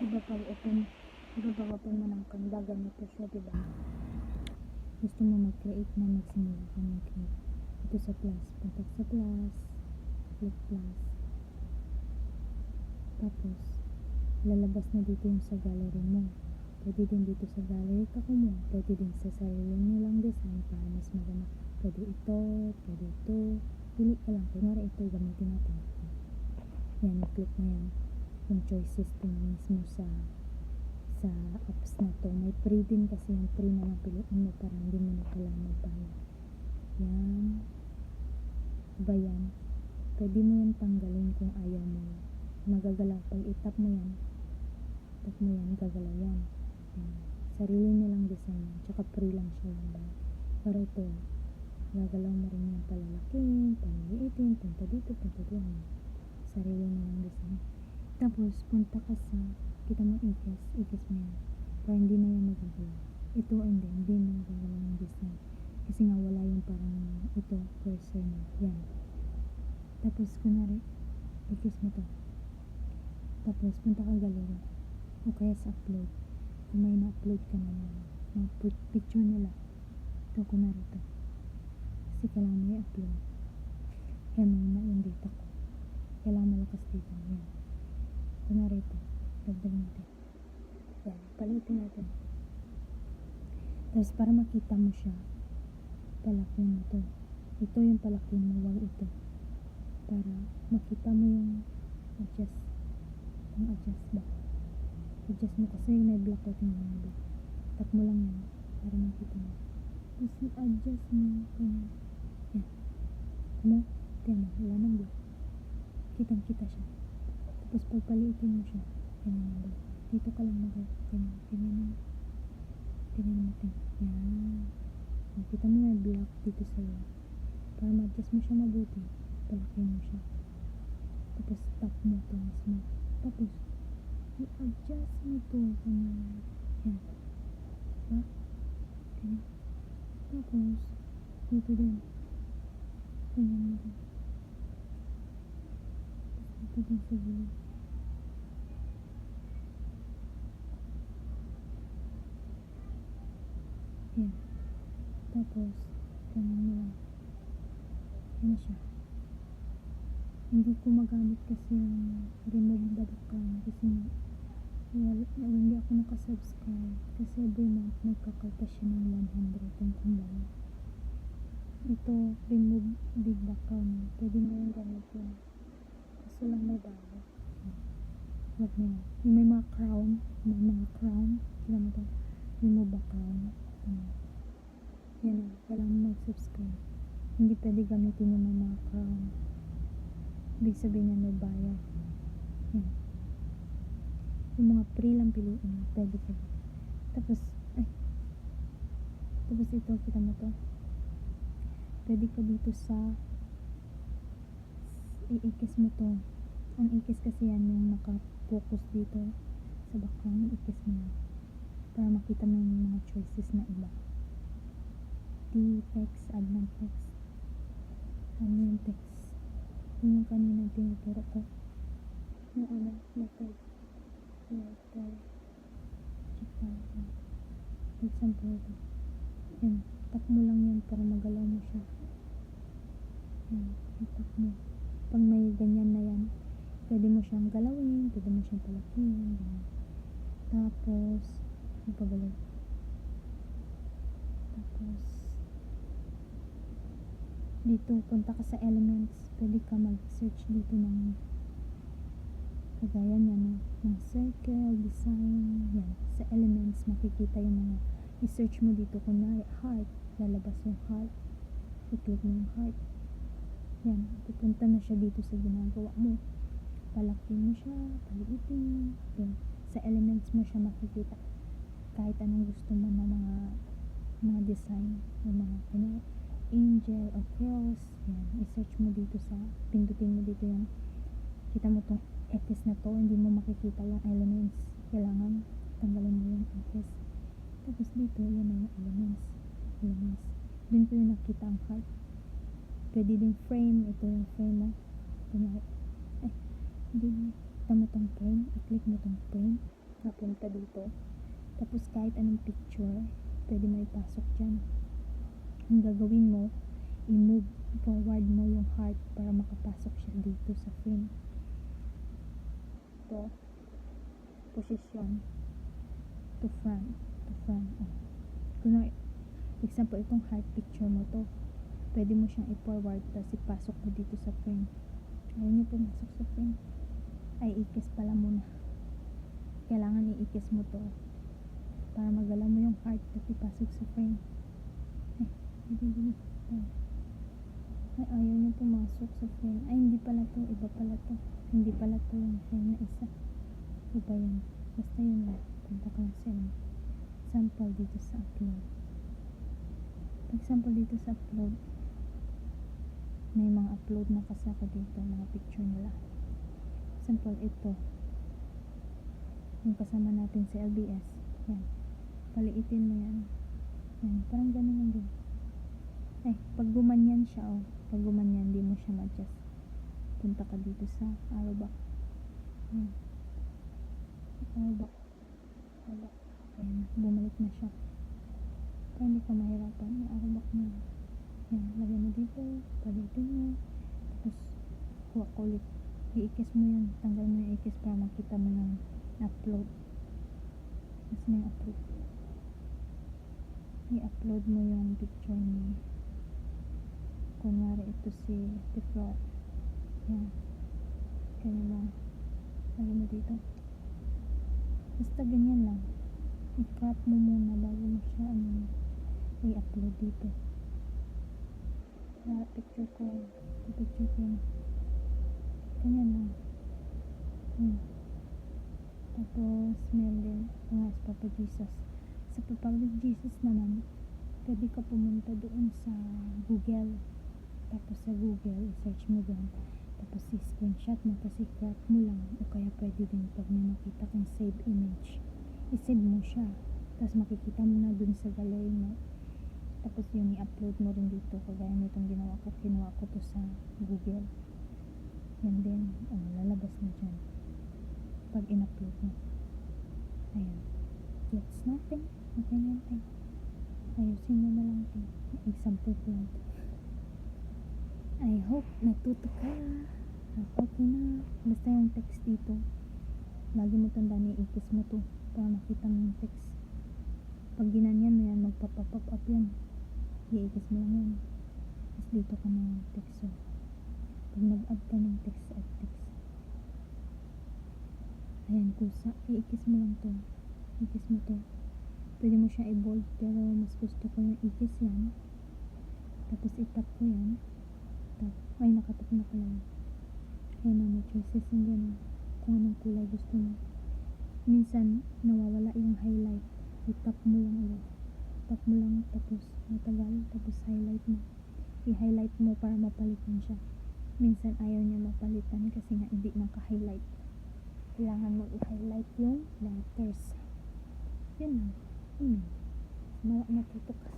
Diba pag open, diba pag open mo ng kanda, ganito siya, diba? Gusto mo mag-create na magsimula ka mag-create. Ito sa plus, punta ka sa plus, click plus. Tapos, lalabas na dito yung sa gallery mo. Pwede din dito sa gallery ka kumuha. Pwede din sa sarili nyo lang design para mas maganda. Pwede ito, pwede ito. Pili ka lang. Kunwari ito, gamitin natin. Yan, i-click mo yan. Yung choice system mismo sa sa apps na to. May free din kasi yung free na lang piliin mo para hindi mo na kailangan magbayad. Yan. Ba yan? Pwede mo yan tanggalin kung ayaw mo. Magagalaw. Pag itap mo yan, tap mo yan, gagalaw yan. Yan. Sarili nilang design yan. Tsaka free lang siya lang. Pero ito, gagalaw mo rin yan palalaking, paliliitin, punta dito, punta doon. Sarili nilang design. Tapos, punta ka sa, kita mo ikis, ikis mo yan. Para hindi na yan magagalaw. Ito, hindi, hindi na magagalaw yung design. Kasi nga wala yung parang ito, cursor na. Yan. Tapos, kunwari, ikis mo to. Tapos, punta ka gallery. O kaya sa upload. Kung may na-upload ka na yan. Pi- picture nila. Ito, kunwari ito. Kasi kailangan mo i-upload. May na yung data ko. Kailangan malakas dito. Yan. Dagdag natin. Yan. Palitin natin. Tapos para makita mo siya, palaki mo to. Ito yung palaki mo, wag ito. Para makita mo yung adjust. Yung adjust ba? Adjust mo kasi may block ko tingnan mo block. Tap mo lang yan para makita mo. Tapos i-adjust mo kanya. Yan. Ano? Tingnan mo, wala nang block. Kitang kita siya. Tapos pagpaliitin mo siya, ganyan block. Dito ka lang mag ganyan, ganyan mo. Ganyan natin. Yan. Makita mo may block dito sa iyo. Para ma-adjust mo siya mabuti, palakin mo siya. Tapos tap mo ito mismo. Tapos, i-adjust mo ito. Ganyan. Yan. Diba? Ganyan. Tapos, dito din. Ganyan mo din. Dito din sa gilid. Yan. Tapos, ganyan mo lang. Yan siya. Hindi ko magamit kasi yung remove the background kasi wala, hindi ako nakasubscribe kasi every month nagkakalta siya ng 100 yung kumbaya. Ito, remove big background. Pwede mo yung gamitin. Kaso lang may bago. Huwag na yan. May mga crown, may mga crown, kailan mo to, remove background. Ano. Yan o, kailangan mag-subscribe. Hindi pwede gamitin yung mga crown. Ibig sabihin niya may bayad. Yan. Yung mga free lang piliin, pwede pwede. Tapos, ay. Tapos ito, kita mo to. Pwede ka dito sa iikis mo to. Ang ikis kasi yan yung naka-focus dito sa background, ikis mo. Para makita mo yung mga choices na iba. Ng text. Ano yung text? Yun yung kanina tinuturo ko. Yung ano, method. Method. Example. Example. Yan. Tap mo lang yan para magalaw mo siya. Yan. Tap mo. Pag may ganyan na yan, pwede mo siyang galawin, pwede mo siyang palakihin. Tapos, ano? Tapos, dito, punta ka sa elements, pwede ka mag-search dito ng kagaya niya no? ng circle, design, yan. Sa elements, makikita yung mga i-search mo dito, kunwari, heart, lalabas yung heart. I-click mo yung heart. Yan, pupunta na siya dito sa ginagawa mo. Palaki mo siya, paliitin. Yan. Sa elements mo siya makikita. Kahit anong gusto mo na mga mga design, yung mga kanya, angel o cross. Yan, i-search mo dito sa, pindutin mo dito yung, kita mo tong X na to, hindi mo makikita yung elements. Kailangan tanggalin mo yung X. Tapos dito, yan na yung elements. Elements. Doon ko yung nakita ang heart. Pwede din frame. Ito yung frame. Kunyari, eh, hindi mo. Tong frame. I-click mo tong frame. napunta dito. Tapos kahit anong picture, pwede mo ipasok dyan. Ang gagawin mo, i-move forward mo yung heart para makapasok siya dito sa frame. Ito, position to front, to front. Oh. Kung example, itong heart picture mo to, pwede mo siyang i-forward tapos ipasok mo dito sa frame. Ayaw niyo pumasok sa frame. Ay, ikis pala muna. Kailangan i-ikis mo to para magalaw mo yung heart tapos ipasok sa frame. Ay, hindi, hindi. Ay, ay, ayaw niya pumasok sa frame. Ay, hindi pala to. Iba pala to. Hindi pala to yung frame na isa. Iba yun. Basta yun lang. Punta ka lang sa. Sample dito sa upload. Example dito sa upload, may mga upload na kasi ako dito, mga picture nila. Example, ito. Yung kasama natin si LBS. Yan. Paliitin mo yan. Yan. Parang ganun lang din. Eh, pag gumanyan siya, oh. Pag gumanyan, di mo siya ma-adjust. Punta ka dito sa arrow back. Yan. Arrow back. Arrow back. Ayan. Bumalik na siya. Para hindi ka mahirapan. Yung arrow back mo. Yan. Lagyan mo dito. Palitin mo. Tapos, kuha ko ulit. I-ikis mo yan. Tanggal mo yung ikis para makita mo ng upload. Mas na upload. I-upload mo yung picture ni kunwari ito si Tiflor. Yan. Ganyan lang. Lagyan mo dito. Basta ganyan lang. I-crop mo muna bago mo siya ano, i-upload dito. Kaya picture ko. Picture ko. Ganyan lang. Hmm. Tapos, meron din mga sa Papa Jesus. Sa Papa Jesus naman, pwede ka pumunta doon sa Google. Tapos sa Google, i-search mo doon. Tapos i-screenshot mo, tapos i-crop mo lang. O kaya pwede din pag may makita kang save image, i-save mo siya. Tapos makikita mo na doon sa gallery mo. Tapos yun, i-upload mo rin dito. Kagaya nitong ginawa ko, kinuha ko to sa Google. Yan din, oh, lalabas na dyan. Pag in-upload mo. Ayan. Gets nothing. Okay yan, tayo. Ayusin mo na lang ito. Example ko lang. I hope natuto ka. Okay na. Basta yung text dito. Lagi mo tandaan i-ikis mo to para makita mo yung text. Pag ginanyan mo yan, magpapapop up yan. I-ikis mo yan. Tapos dito ka na yung text. So, pag nag-add ka ng text, add text. Ayan, kusa. I-ikis mo lang to. Ikis mo to. Pwede mo siya i-bold pero mas gusto ko yung ikis yan. Tapos itap ko yan. Tap. Ay, nakatap na pala yun. Ayan na, may choices yun dyan. ah. Kung anong kulay gusto mo. Minsan, nawawala yung highlight. I-tap mo lang ulit. Tap mo lang, tapos matagal, tapos highlight mo. I-highlight mo para mapalitan siya. Minsan, ayaw niya mapalitan kasi nga hindi naka-highlight. Kailangan mo i-highlight yung letters. Yun lang. Yun lang. Nawa natuto ka.